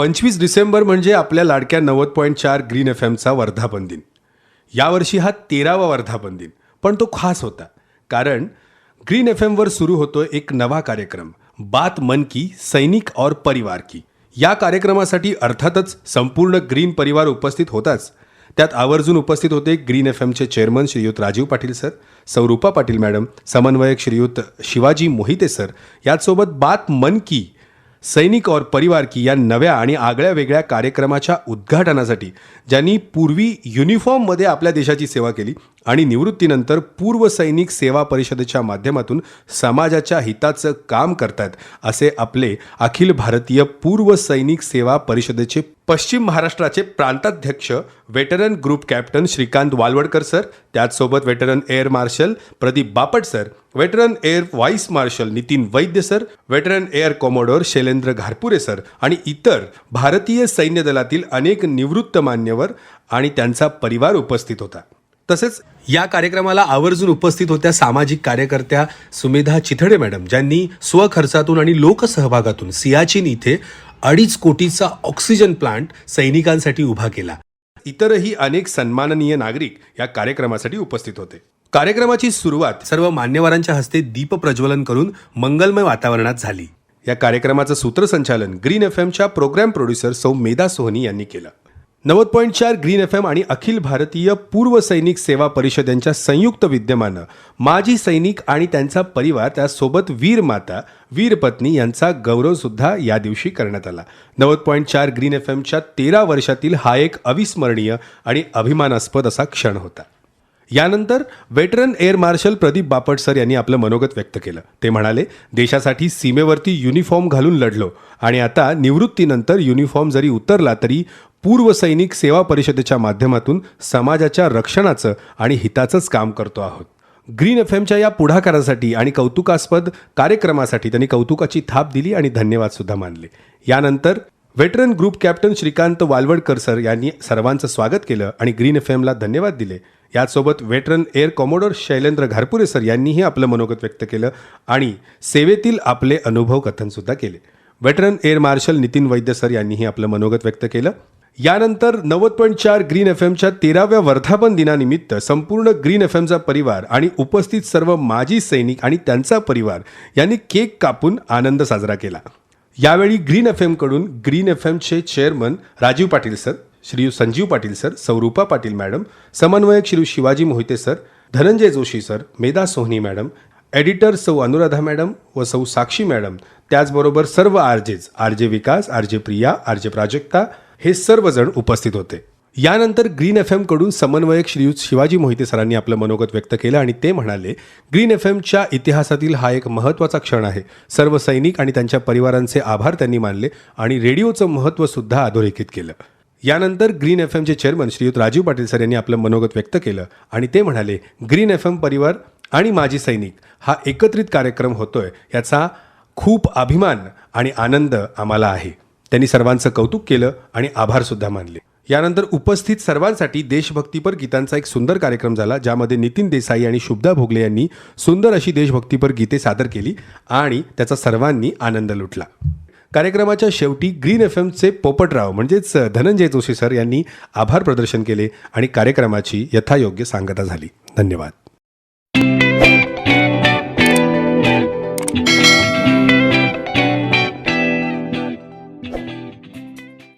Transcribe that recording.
पंचवीस डिसेंबर म्हणजे आपल्या लाडक्या नव्वद पॉईंट चार ग्रीन एफ एमचा वर्धापन दिन यावर्षी हा तेरावा वर्धापन दिन पण तो खास होता. कारण ग्रीन एफ एमवर सुरू होतो एक नवा कार्यक्रम बात मन की सैनिक और परिवार की. या कार्यक्रमासाठी अर्थातच संपूर्ण ग्रीन परिवार उपस्थित होताच. त्यात आवर्जून उपस्थित होते ग्रीन एफ एमचे चेअरमन श्रीयुत राजीव पाटील सर सौरूपा पाटील मॅडम समन्वयक श्रीयुत शिवाजी मोहिते सर. याचसोबत बात मन की सैनिक और परिवार की या नव्या आणि आगळ्या वेगळ्या कार्यक्रमाच्या उद्घाटनासाठी ज्यांनी पूर्वी युनिफॉर्ममध्ये आपल्या देशाची सेवा केली आणि निवृत्तीनंतर पूर्व सैनिक सेवा परिषदेच्या माध्यमातून समाजाच्या हिताचं काम करतात असे आपले अखिल भारतीय पूर्व सैनिक सेवा परिषदेचे पश्चिम महाराष्ट्राचे प्रांताध्यक्ष veteran group captain Shrikant Walwadkar sir त्याचसोबत veteran air marshal Pradeep Bapat sir veteran air vice marshal Nitin Vaidya sir veteran air commodore Shailendra Gharpure sir आणि इतर भारतीय सैन्य दलातील अनेक निवृत्त मान्यवर आणि त्यांचा परिवार उपस्थित होता. तसेच या कार्यक्रमाला आवर्जून उपस्थित होत्या सामाजिक कार्यकर्त्या सुमेधा चिथडे मॅडम ज्यांनी स्वखर्चातून आणि लोकसहभागातून सियाचीन इथे अडीच कोटीचा ऑक्सिजन प्लांट सैनिकांसाठी उभा केला. इतरही अनेक सन्माननीय नागरिक या कार्यक्रमासाठी उपस्थित होते. कार्यक्रमाची सुरुवात सर्व मान्यवरांच्या हस्ते दीप प्रज्वलन करून मंगलमय वातावरणात झाली. या कार्यक्रमाचं सूत्रसंचालन ग्रीन एफ एमच्या प्रोग्राम प्रोड्युसर सौ मेधा सोहनी यांनी केलं. नव्वद पॉईंट चार ग्रीन एफ एम आणि अखिल भारतीय पूर्व सैनिक सेवा परिषद यांच्या संयुक्त विद्यमानं माजी सैनिक आणि त्यांचा परिवार त्यासोबत वीर माता वीर पत्नी यांचा गौरवसुद्धा या दिवशी करण्यात आला. नव्वद पॉईंट चार ग्रीन एफ एमच्या तेरा वर्षातील हा एक अविस्मरणीय आणि अभिमानास्पद असा क्षण होता. यानंतर veteran air marshal Pradeep Bapat sir यांनी आपलं मनोगत व्यक्त केलं. ते म्हणाले देशासाठी सीमेवरती युनिफॉर्म घालून लढलो आणि आता निवृत्तीनंतर युनिफॉर्म जरी उतरला तरी पूर्व सैनिक सेवा परिषदेच्या माध्यमातून समाजाच्या रक्षणाचं आणि हिताचंच काम करतो आहोत. ग्रीन एफ एमच्या या पुढाकारासाठी आणि कौतुकास्पद कार्यक्रमासाठी त्यांनी कौतुकाची थाप दिली आणि धन्यवाद सुद्धा मानले. यानंतर veteran group captain Shrikant Walwadkar sir यांनी सर्वांचं स्वागत केलं आणि ग्रीन एफ एमला धन्यवाद दिले. याचसोबत veteran air commodore Shailendra Gharpure sir यांनीही आपलं मनोगत व्यक्त केलं आणि सेवेतील आपले अनुभव कथनसुद्धा केले. Veteran air marshal Nitin Vaidya sir यांनीही आपलं मनोगत व्यक्त केलं. यानंतर नव्वद पॉईंट चार ग्रीन एफ एमच्या तेराव्या वर्धापन दिनानिमित्त संपूर्ण ग्रीन एफ एमचा परिवार आणि उपस्थित सर्व माजी सैनिक आणि त्यांचा परिवार यांनी केक कापून आनंद साजरा केला. यावेळी ग्रीन एफ एमकडून green F एमचे chairman Rajiv Patil sir Shri Sanjeev Patil sir सौरूपा Patil madam समन्वयक Shri Shivaji Mohite sir Dhananjay Joshi sir Medha Sohani madam editor सौ अनुराधा मॅडम व सौ साक्षी मॅडम त्याचबरोबर सर्व आरजेज आर जे विकास R J Priya R J Prajakta हे सर्वजण उपस्थित होते. यानंतर ग्रीन एफ एमकडून समन्वयक श्रीयुत शिवाजी मोहिते सरांनी आपलं मनोगत व्यक्त केलं आणि ते म्हणाले ग्रीन एफ एमच्या इतिहासातील हा एक महत्त्वाचा क्षण आहे. सर्व सैनिक आणि त्यांच्या परिवारांचे आभार त्यांनी मानले आणि रेडिओचं महत्त्वसुद्धा अधोरेखित केलं. यानंतर ग्रीन एफ एमचे चेअरमन श्रीयुत राजीव पाटील सर यांनी आपलं मनोगत व्यक्त केलं आणि ते म्हणाले ग्रीन एफ एम परिवार आणि माजी सैनिक हा एकत्रित कार्यक्रम होतोय याचा खूप अभिमान आणि आनंद आम्हाला आहे. त्यांनी सर्वांचं कौतुक केलं आणि आभारसुद्धा मानले. यानंतर उपस्थित सर्वांसाठी देशभक्तीपर गीतांचा एक सुंदर कार्यक्रम झाला ज्यामध्ये नितीन देसाई आणि शुभदा भोगले यांनी सुंदर अशी देशभक्तीपर गीते सादर केली आणि त्याचा सर्वांनी आनंद लुटला. कार्यक्रमाच्या शेवटी ग्रीन एफ एमचे पोपटराव म्हणजेच धनंजय जोशी सर यांनी आभार प्रदर्शन केले आणि कार्यक्रमाची यथायोग्य सांगता झाली. धन्यवाद.